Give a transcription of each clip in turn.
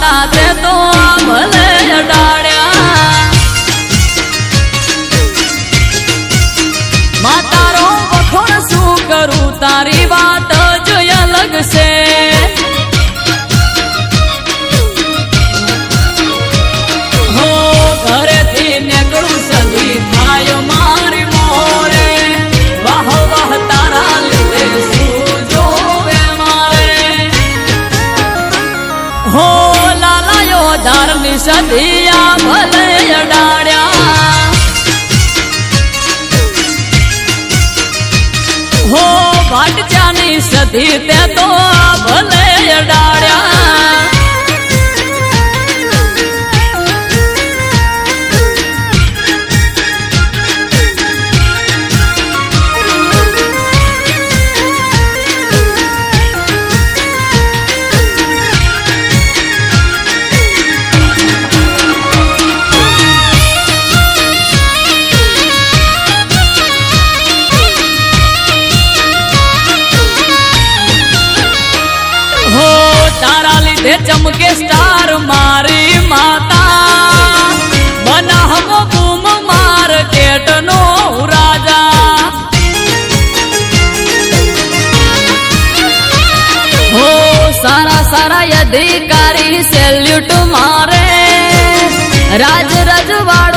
大哥。it सारा સારા અધિકારી સેલ્યુટ મારે રાજ રજવાડ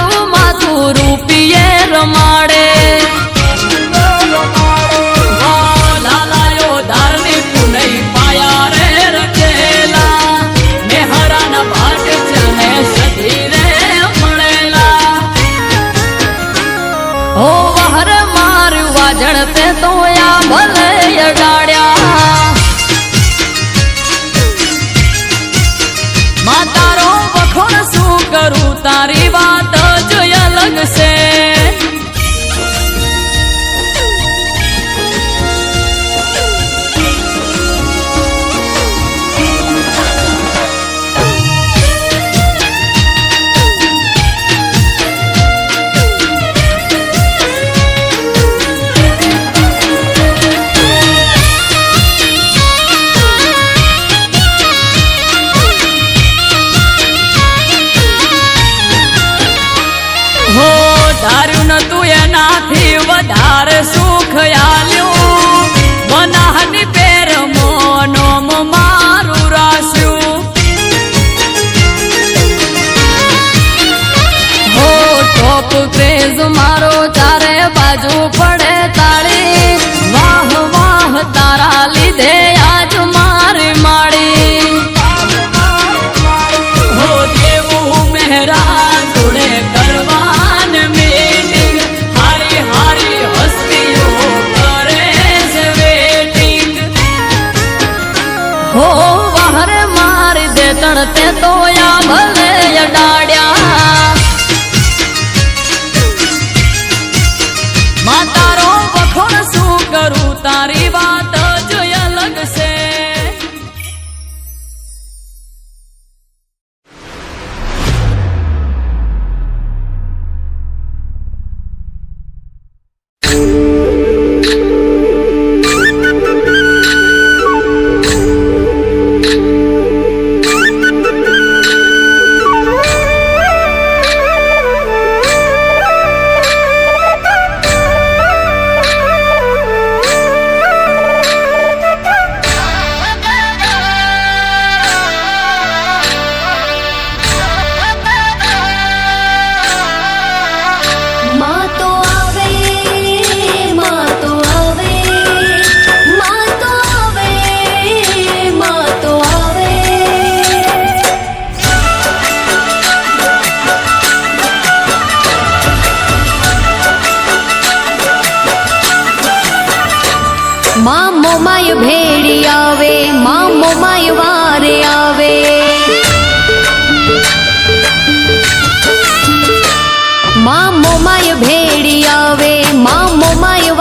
ખયાલ્યું મનાહની પેર મોનોમ મારું રાસ્યું. હો ટોપ ક્રેઝ મારો ચારે બાજુ પણ મામો માય ભેડી આવે મામો માય વારે આવે. મામો માય ભેડી આવે મામો માય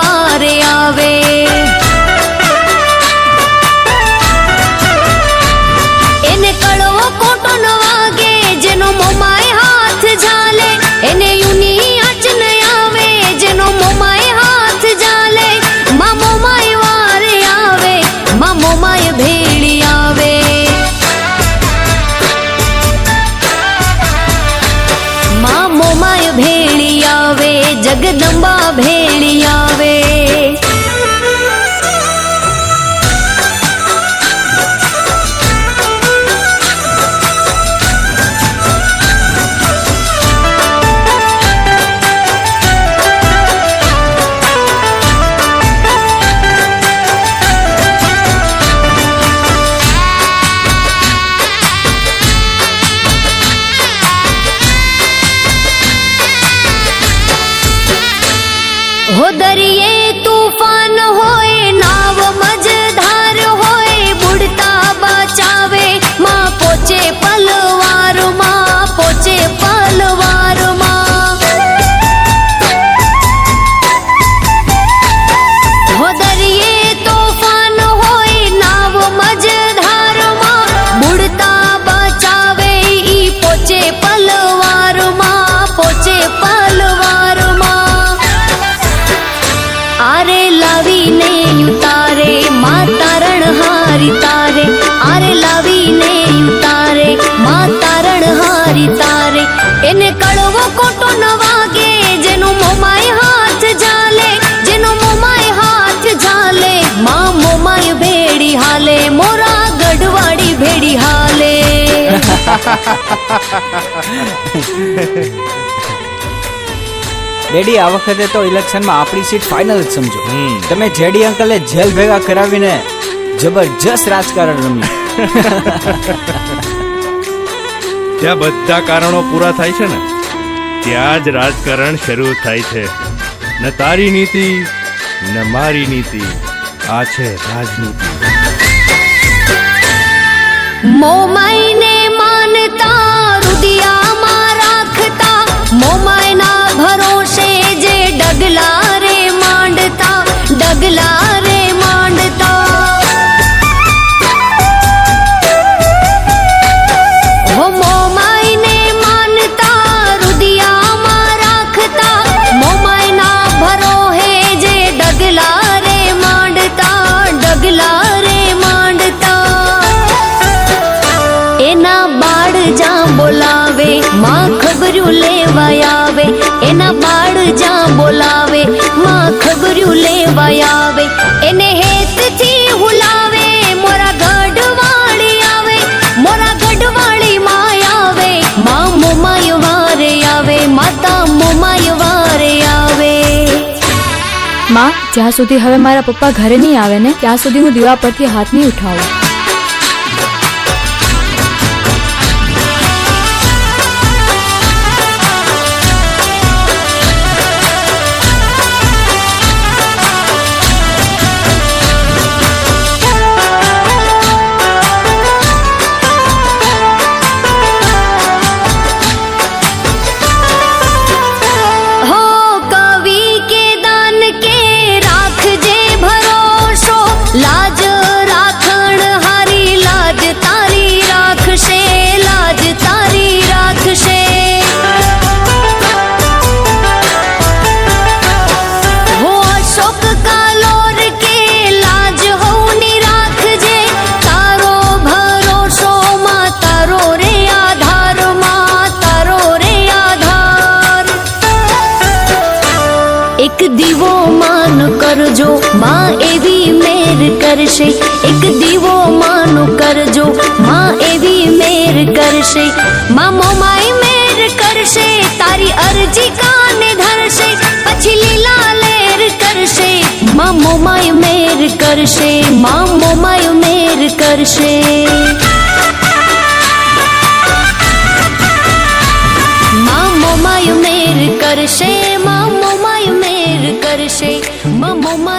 ડેડી આ વખતે તો ઇલેક્શનમાં આપણી સીટ ફાઇનલ જ સમજો. તમે જેડી અંકલે જેલ ભેગા કરાવીને જબરજસ્ત રાજકારણ રમ્યું. ત્યાં બધા કારણો પૂરા થાય છે ને? ત્યાં જ રાજકારણ શરૂ થાય છે. ન તારી નીતિ ન મારી નીતિ. આ છે રાજનીતિ. મોમાઈને મોમાયના ભરોસે જે ડગલા રે માંડતા ડગલા ખબર્યું લેવાય આવે, એના બાળ જ્યાં બોલાવે, માં ખબર્યું લેવાય આવે, એને હેતથી હુલાવે, મોરા ગઢવાળી આવે, મોરા ગઢવાળી માં આવે, માં મોમાય વારે આવે, માતા મોમાય વારે આવે. માં, જ્યાં સુધી હવે મારા પપ્પા ઘરે નહીં આવે ને, ત્યાં સુધી હું દીવા પરથી હાથ નહીં ઉઠાવું. દીવો માન કરજો, માં એવી મેર કરશે. એક દીવો માન કરજો, માં એવી મેર કરશે. માં મોમાઈ મેર કરશે, તારી અરજી કાને ધરશે. પછી લીલા લેર કરશે માં મોમાઈ મેર કરશે માં મોમાઈ મેર કરશે. મામો માય મેર કરશે, મામો માય મેર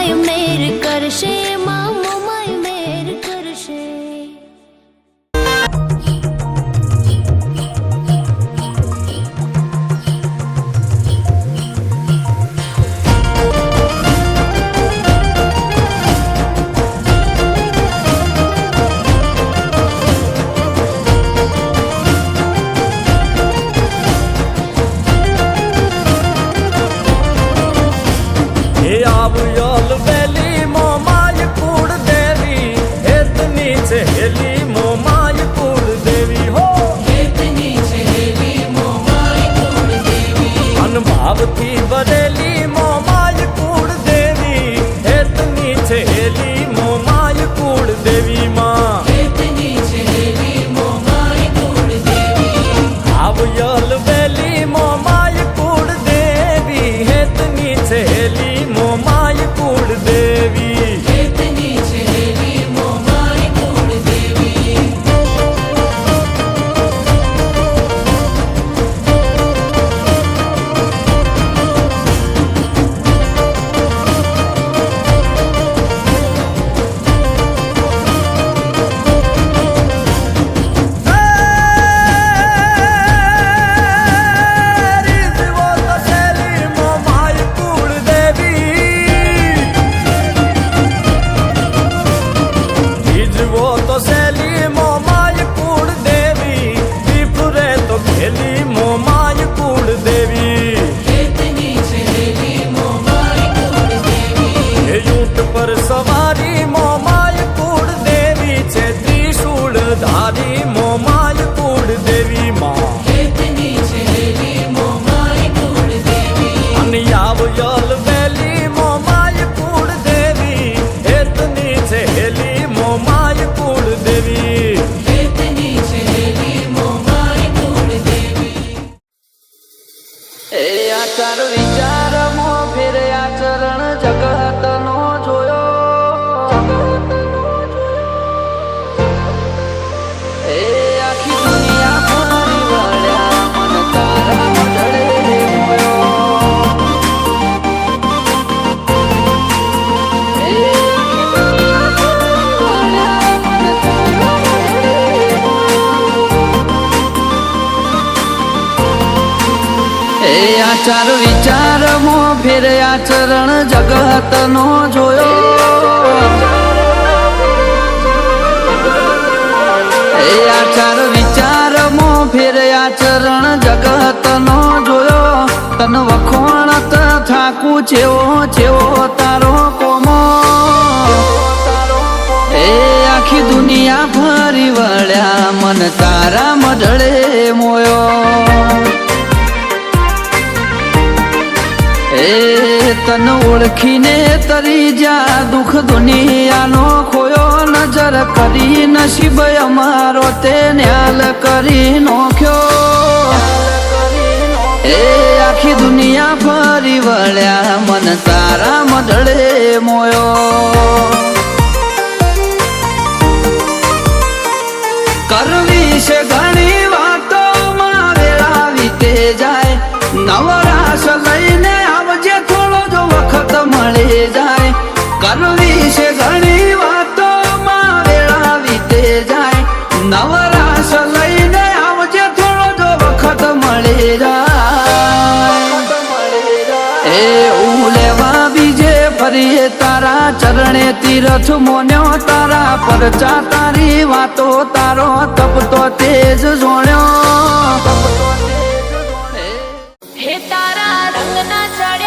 આચાર મો ફેર આચરણ જગત નો જોયો. એ વિચાર મો ફેર આચરણ જગત નો જોયો. તન વખોણ થાકું છેવો છેવો તારો કોમો. એ આખી દુનિયા ફરી વળ્યા, મન તારા મઢળે મોયો. એ તન ઓળખીને તરી જા દુઃખ દુનિયાનો ખોયો નજર કરી નસીબ અમારો તે ન્યાલ કરી નોખ્યો. એ આખી દુનિયા ફરી વળ્યા, મન તારા મઢળે મોયો. કરવી મળી જાય કરવી છે ઘણી વાતો માં વેળા વીતે જાય. નવરાશ લઈને આવજે થોડો જો વખત મળી જાય. એ ઉલેવા લેવા બીજે ફરીએ તારા ચરણે તીરથ મોન્યો, તારા પરચા તારી વાતો, તારો તપતો તેજ જોણ્યો. હે તારા રંગના ચડ્યા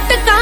ચડ્યા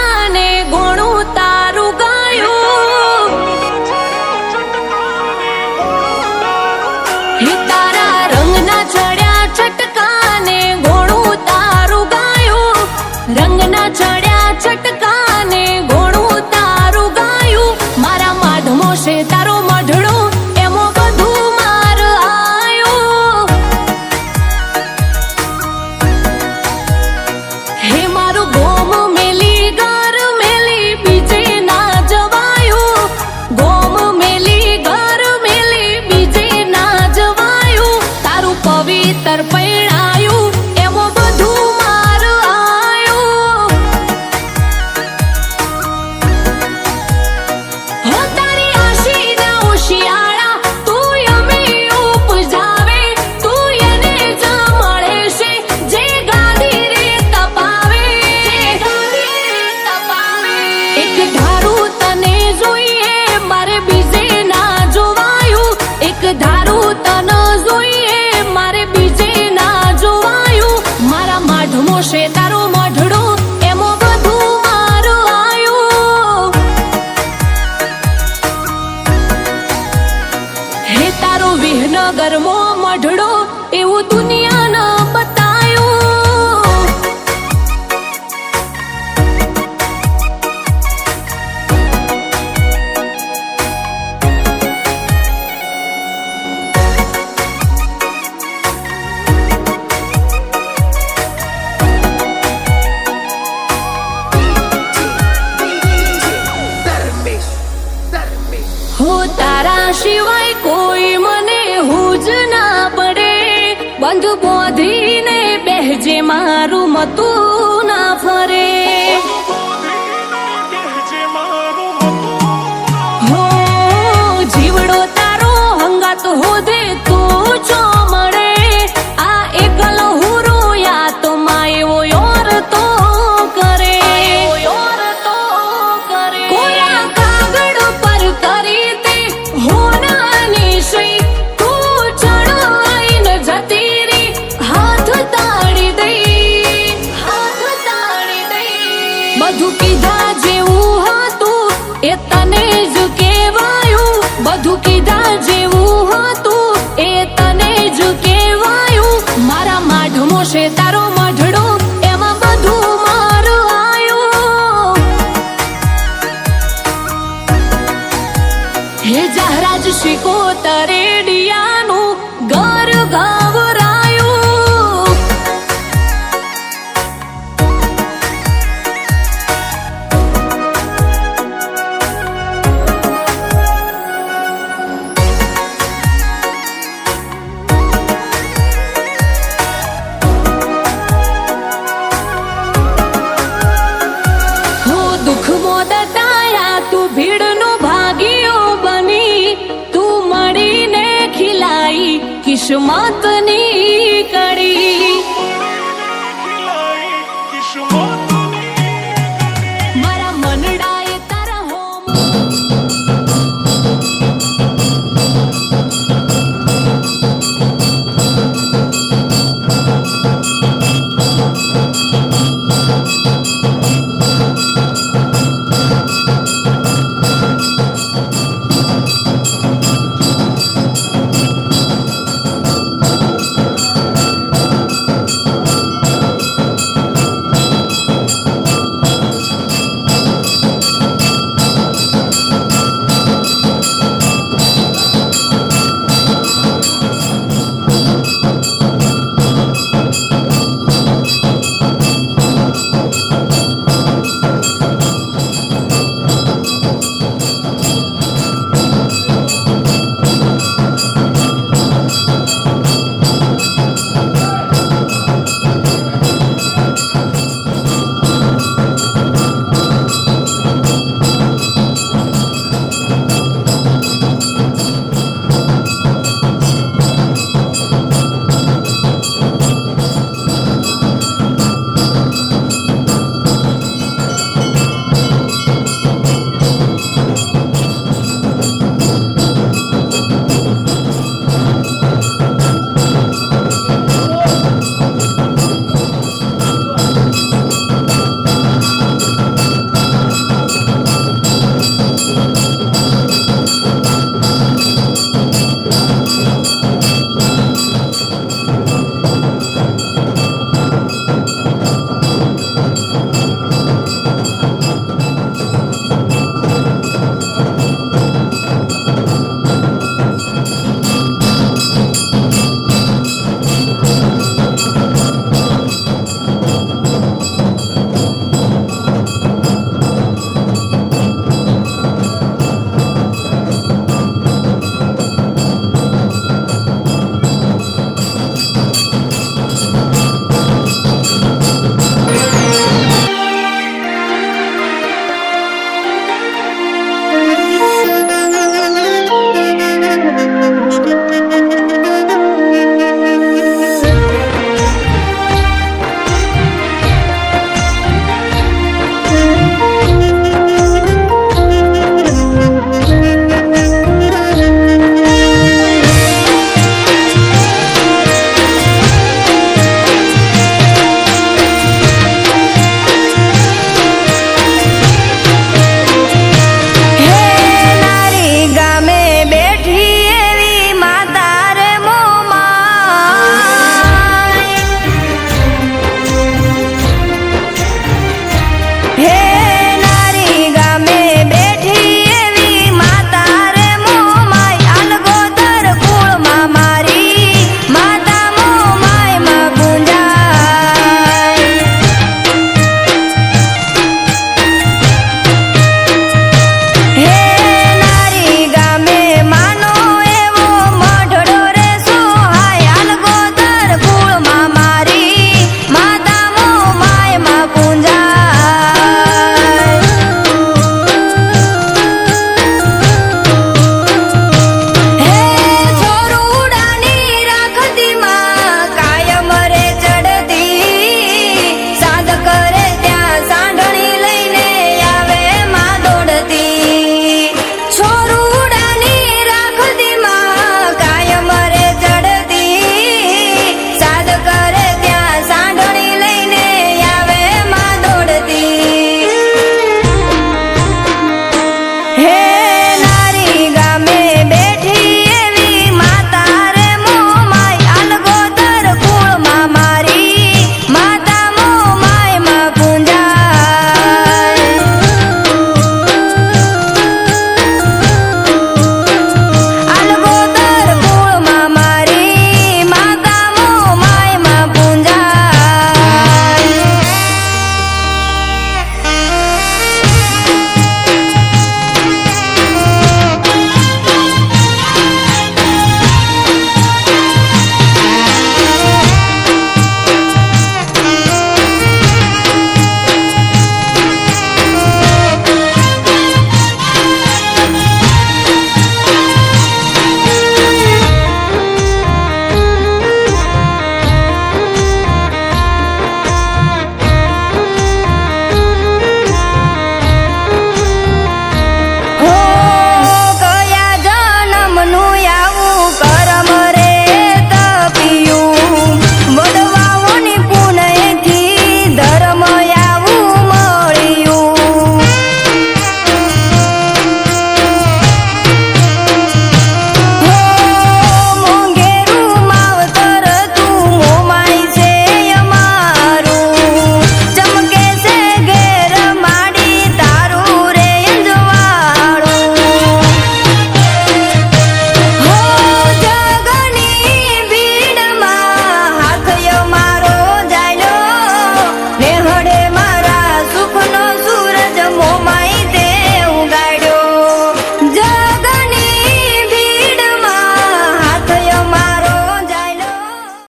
વિહનગર મો મઢડો એવું દુનિયા હે જહરાજ શીખો તરેડિયાનું ગર ગાવરાયું